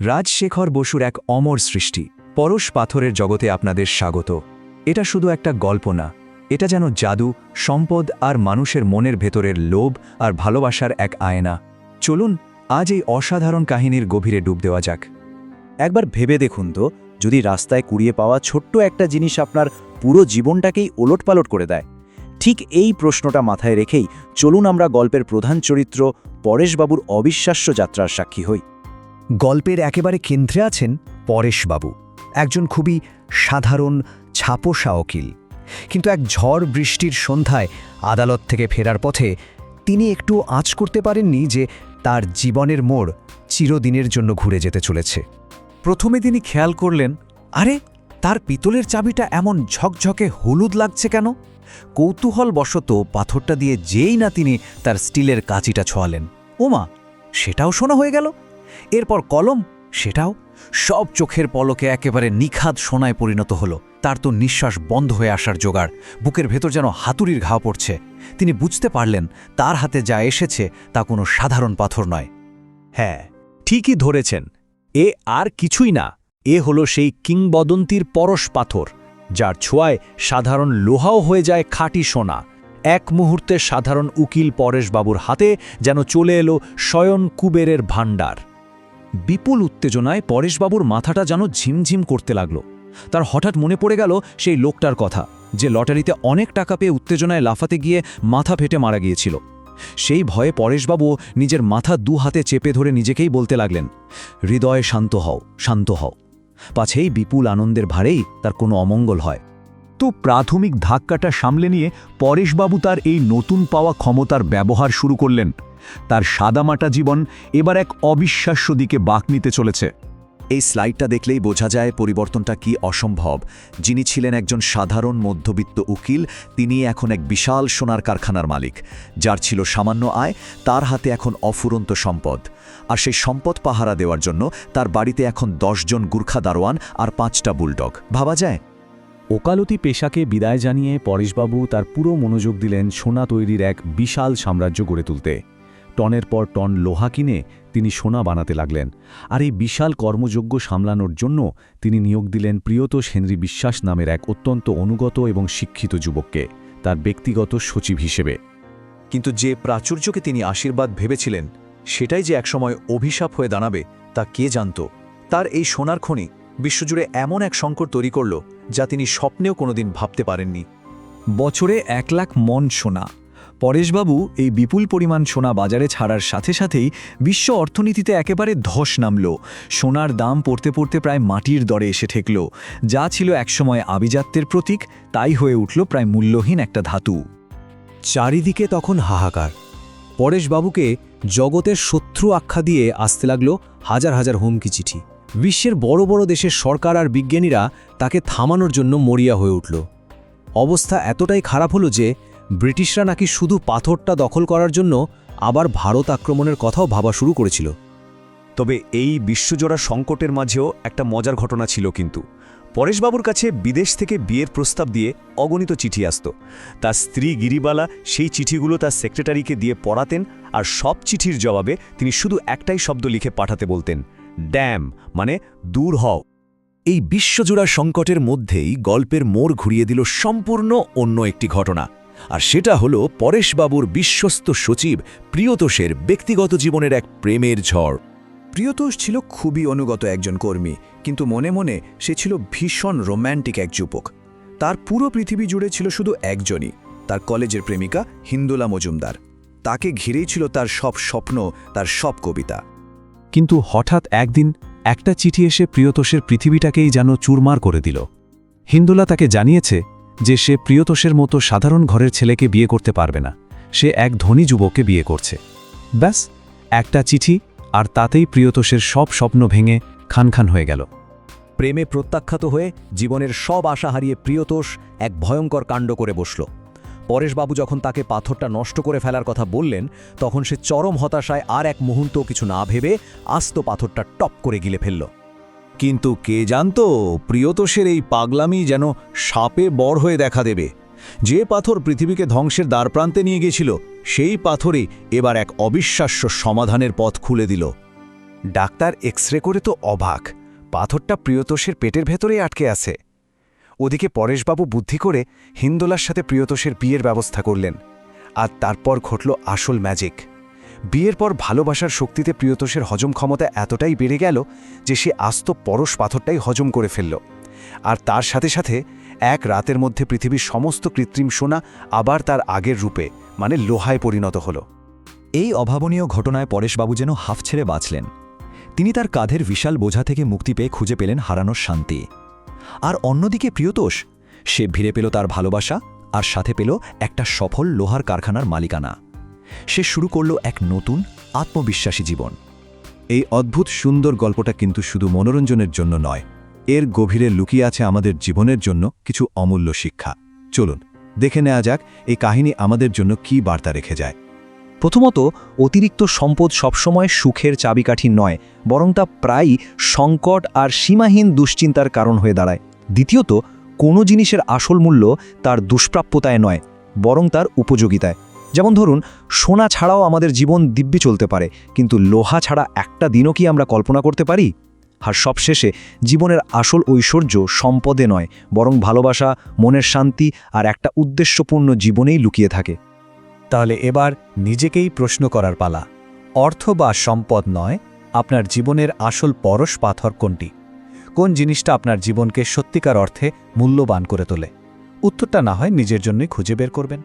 রাজশেখর বসুর এক অমর সৃষ্টি। পরশ পাথরের জগতে আপনাদের স্বাগত। এটা শুধু একটা গল্প না, এটা যেন জাদু, সম্পদ আর মানুষের মনের ভেতরের লোভ আর ভালোবাসার এক আয়না। চলুন, আজ এই অসাধারণ কাহিনীর গভীরে ডুব দেওয়া যাক। একবার ভেবে দেখুন তো, যদি রাস্তায় কুড়িয়ে পাওয়া ছোট্ট একটা জিনিস আপনার পুরো জীবনটাকেই ওলটপালট করে দেয়। ঠিক এই প্রশ্নটা মাথায় রেখেই চলুন আমরা গল্পের প্রধান চরিত্র পরেশবাবুর অবিশ্বাস্য যাত্রার সাক্ষী হই। গল্পের একেবারে কেন্দ্রে আছেন পরেশবাবু। একজন খুবই সাধারণ ছাপোষা উকিল। কিন্তু এক ঝড় বৃষ্টির সন্ধ্যায় আদালত থেকে ফেরার পথে তিনি একটু আঁচ করতে পারেননি যে তার জীবনের মোড় চিরদিনের জন্য ঘুরে যেতে চলেছে। প্রথমে তিনি খেয়াল করলেন, আরে, তার পিতলের চাবিটা এমন ঝকঝকে হলুদ লাগছে কেন? কৌতূহলবশত পাথরটা দিয়ে যেই না তিনি তার স্টিলের কাঁচিটা ছোঁয়ালেন। ওমা, সেটাও শোনা হয়ে গেল? এরপর কলম, সেটাও সব চোখের পলকে একেবারে নিখাদ সোনায় পরিণত হলো। তার তো নিঃশ্বাস বন্ধ হয়ে আসার জোগাড়। বুকের ভেতর যেন হাতুড়ির ঘা পড়ছে। তিনি বুঝতে পারলেন, তার হাতে যা এসেছে তা কোনো সাধারণ পাথর নয়। হ্যাঁ ঠিকই ধরেছেন। এ আর কিছুই না। এ হলো সেই কিংবদন্তির পরশ পাথর, যার ছোঁয়ায় সাধারণ লোহাও হয়ে যায় খাঁটি সোনা। এক মুহূর্তে সাধারণ উকিল পরেশবাবুর হাতে যেন চলে এলো শয়ন কুবেরের ভাণ্ডার। বিপুল উত্তেজনায় পরেশবাবুর মাথাটা যেন ঝিমঝিম করতে লাগল। তার হঠাৎ মনে পড়ে গেল সেই লোকটার কথা, যে লটারিতে অনেক টাকা পেয়ে উত্তেজনায় লাফাতে গিয়ে মাথা ফেটে মারা গিয়েছিল। সেই ভয়ে পরেশবাবু নিজের মাথা দু হাতে চেপে ধরে নিজেকেই বলতে লাগলেন, হৃদয় শান্ত হও শান্ত হও। পাছেই বিপুল আনন্দের ভারেই তার কোনো অমঙ্গল হয়। তো প্রাথমিক ধাক্কাটা সামলে নিয়ে পরেশবাবু তার এই নতুন পাওয়া ক্ষমতার ব্যবহার শুরু করলেন। তার সাদামাটা জীবন এবার এক অবিশ্বাস্য দিকে বাঁক নিতে চলেছে। এই স্লাইডটা দেখলেই বোঝা যায় পরিবর্তনটা কি অসম্ভব। যিনি ছিলেন একজন সাধারণ মধ্যবিত্ত উকিল, তিনি এখন এক বিশাল সোনার কারখানার মালিক। যার ছিল সামান্য আয়, তার হাতে এখন অফুরন্ত সম্পদ। আর সেই সম্পদ পাহারা দেওয়ার জন্য তার বাড়িতে এখন দশজন গুর্খা দারোয়ান আর পাঁচটা বুলডগ। ভাবা যায়? ওকালতি পেশাকে বিদায় জানিয়ে পরেশবাবু তার পুরো মনোযোগ দিলেন সোনা তৈরির এক বিশাল সাম্রাজ্য গড়ে তুলতে। টনের পর টন লোহা কিনে তিনি সোনা বানাতে লাগলেন আর এই বিশাল কর্মযোগ্য সামলানোর জন্য তিনি নিয়োগ দিলেন প্রিয়তোষ হেনরি বিশ্বাস নামের এক অত্যন্ত অনুগত এবং শিক্ষিত যুবককে, তার ব্যক্তিগত সচিব হিসেবে। কিন্তু যে প্রাচুর্যকে তিনি আশীর্বাদ ভেবেছিলেন, সেটাই যে একসময় অভিশাপ হয়ে দাঁড়াবে, তা কে জানত? তার এই সোনার খনি বিশ্বজুড়ে এমন এক সংকট তৈরি করল, যা তিনি স্বপ্নেও কোনোদিন ভাবতে পারেননি। বছরে এক লাখ মন সোনা পরেশবাবু এই বিপুল পরিমাণ সোনা বাজারে ছাড়ার সাথে সাথেই বিশ্ব অর্থনীতিতে একেবারে ধস নামল। সোনার দাম পড়তে পড়তে প্রায় মাটির দরে এসে ঠেকল। যা ছিল একসময় আভিজাত্যের প্রতীক, তাই হয়ে উঠল প্রায় মূল্যহীন একটা ধাতু। চারিদিকে তখন হাহাকার। পরেশবাবুকে জগতের শত্রু আখ্যা দিয়ে আসতে লাগল হাজার হাজার হুমকি চিঠি। বিশ্বের বড় বড় দেশের সরকার আর বিজ্ঞানীরা তাকে থামানোর জন্য মরিয়া হয়ে উঠল। অবস্থা এতটাই খারাপ হলো যে ব্রিটিশরা নাকি শুধু পাথরটা দখল করার জন্য আবার ভারত আক্রমণের কথাও ভাবা শুরু করেছিল। তবে এই বিশ্বজোড়া সংকটের মাঝেও একটা মজার ঘটনা ছিল কিন্তু। পরেশবাবুর কাছে বিদেশ থেকে বিয়ের প্রস্তাব দিয়ে অগণিত চিঠি আসত। তার স্ত্রী গিরিবালা সেই চিঠিগুলো তার সেক্রেটারিকে দিয়ে পড়াতেন আর সব চিঠির জবাবে তিনি শুধু একটাই শব্দ লিখে পাঠাতে বলতেন, ড্যাম মানে দূর হও এই বিশ্বজোড়া সংকটের মধ্যেই গল্পের মোড় ঘুরিয়ে দিল সম্পূর্ণ অন্য একটি ঘটনা। আর সেটা হলো পরেশবাবুর বিশ্বস্ত সচিব প্রিয়তোষের ব্যক্তিগত জীবনের এক প্রেমের ঝড়। প্রিয়তোষ ছিল খুবই অনুগত একজন কর্মী কিন্তু মনে মনে সে ছিল ভীষণ রোম্যান্টিক এক যুবক। তার পুরো পৃথিবী জুড়ে ছিল শুধু একজনই তার কলেজের প্রেমিকা হিন্দুলা মজুমদার। তাকে ঘিরেই ছিল তার সব স্বপ্ন তার সব কবিতা। কিন্তু হঠাৎ একদিন একটা চিঠি এসে প্রিয়তোষের পৃথিবীটাকেই যেন চুরমার করে দিল। হিন্দুলা তাকে জানিয়েছে যে সে প্রিয়তোষের মতো সাধারণ ঘরের ছেলেকে বিয়ে করতে পারবে না। সে এক ধনী যুবককে বিয়ে করছে। ব্যাস, একটা চিঠি আর তাতেই প্রিয়তোষের সব স্বপ্ন ভেঙে খানখান হয়ে গেল। প্রেমে প্রত্যাখ্যাত হয়ে জীবনের সব আশা হারিয়ে প্রিয়তোষ এক ভয়ঙ্কর কাণ্ড করে বসল। পরেশবাবু যখন তাকে পাথরটা নষ্ট করে ফেলার কথা বললেন, তখন সে চরম হতাশায় আর এক মুহূর্ত কিছু না ভেবে আস্ত পাথরটা টপ করে গিলে ফেলল। কিন্তু কে জানত, প্রিয়তোষের এই পাগলামি যেন সাপে বড় হয়ে দেখা দেবে। যে পাথর পৃথিবীকে ধ্বংসের দ্বারপ্রান্তে নিয়ে গেছিল, সেই পাথরই এবার এক অবিশ্বাস্য সমাধানের পথ খুলে দিল। ডাক্তার এক্স রে করে তো অবাক, পাথরটা প্রিয়তোষের পেটের ভেতরেই আটকে আছে। ওদিকে পরেশবাবু বুদ্ধি করে হিন্দোলার সাথে প্রিয়তোষের বিয়ের ব্যবস্থা করলেন, আর তারপর ঘটল আসল ম্যাজিক। বিয়ের পর ভালোবাসার শক্তিতে প্রিয়তোষের হজম ক্ষমতা এতটাই বেড়ে গেল যে সে আস্ত পরশ পাথরটাই হজম করে ফেলল। আর তার সাথে সাথে এক রাতের মধ্যে পৃথিবীর সমস্ত কৃত্রিম সোনা আবার তার আগের রূপে মানে লোহায় পরিণত হল। এই অভাবনীয় ঘটনায় পরেশবাবু যেন হাফ ছেড়ে বাঁচলেন। তিনি তার কাঁধের বিশাল বোঝা থেকে মুক্তি পেয়ে খুঁজে পেলেন হারানোর শান্তি। আর অন্যদিকে প্রিয়তোষ, সে ভিড়ে পেল তার ভালোবাসা আর সাথে পেল একটা সফল লোহার কারখানার মালিকানা। সে শুরু করল এক নতুন আত্মবিশ্বাসী জীবন। এই অদ্ভুত সুন্দর গল্পটা কিন্তু শুধু মনোরঞ্জনের জন্য নয়, এর গভীরে লুকিয়ে আছে আমাদের জীবনের জন্য কিছু অমূল্য শিক্ষা। চলুন, দেখে নেওয়া যাক এই কাহিনী আমাদের জন্য কি বার্তা রেখে যায়। প্রথমত, অতিরিক্ত সম্পদ সবসময় সুখের চাবিকাঠি নয়, বরং তা প্রায়ই সংকট আর সীমাহীন দুশ্চিন্তার কারণ হয়ে দাঁড়ায়। দ্বিতীয়ত, কোনো জিনিসের আসল মূল্য তার দুষ্প্রাপ্যতায় নয়, বরং তার উপযোগিতায়। যেমন ধরুন, সোনা ছাড়াও আমাদের জীবন দিব্যি চলতে পারে, কিন্তু লোহা ছাড়া একটা দিনও কি আমরা কল্পনা করতে পারি? আর সবশেষে, জীবনের আসল ঐশ্বর্য সম্পদে নয়, বরং ভালোবাসা, মনের শান্তি আর একটা উদ্দেশ্যপূর্ণ জীবনেই লুকিয়ে থাকে। তাহলে এবার নিজেকেই প্রশ্ন করার পালা। অর্থ বা সম্পদ নয়, আপনার জীবনের আসল পরশ পাথর কোনটি? কোন জিনিসটা আপনার জীবনকে সত্যিকার অর্থে মূল্যবান করে তোলে? উত্তরটা না হয় নিজের জন্যই খুঁজে বের করবেন।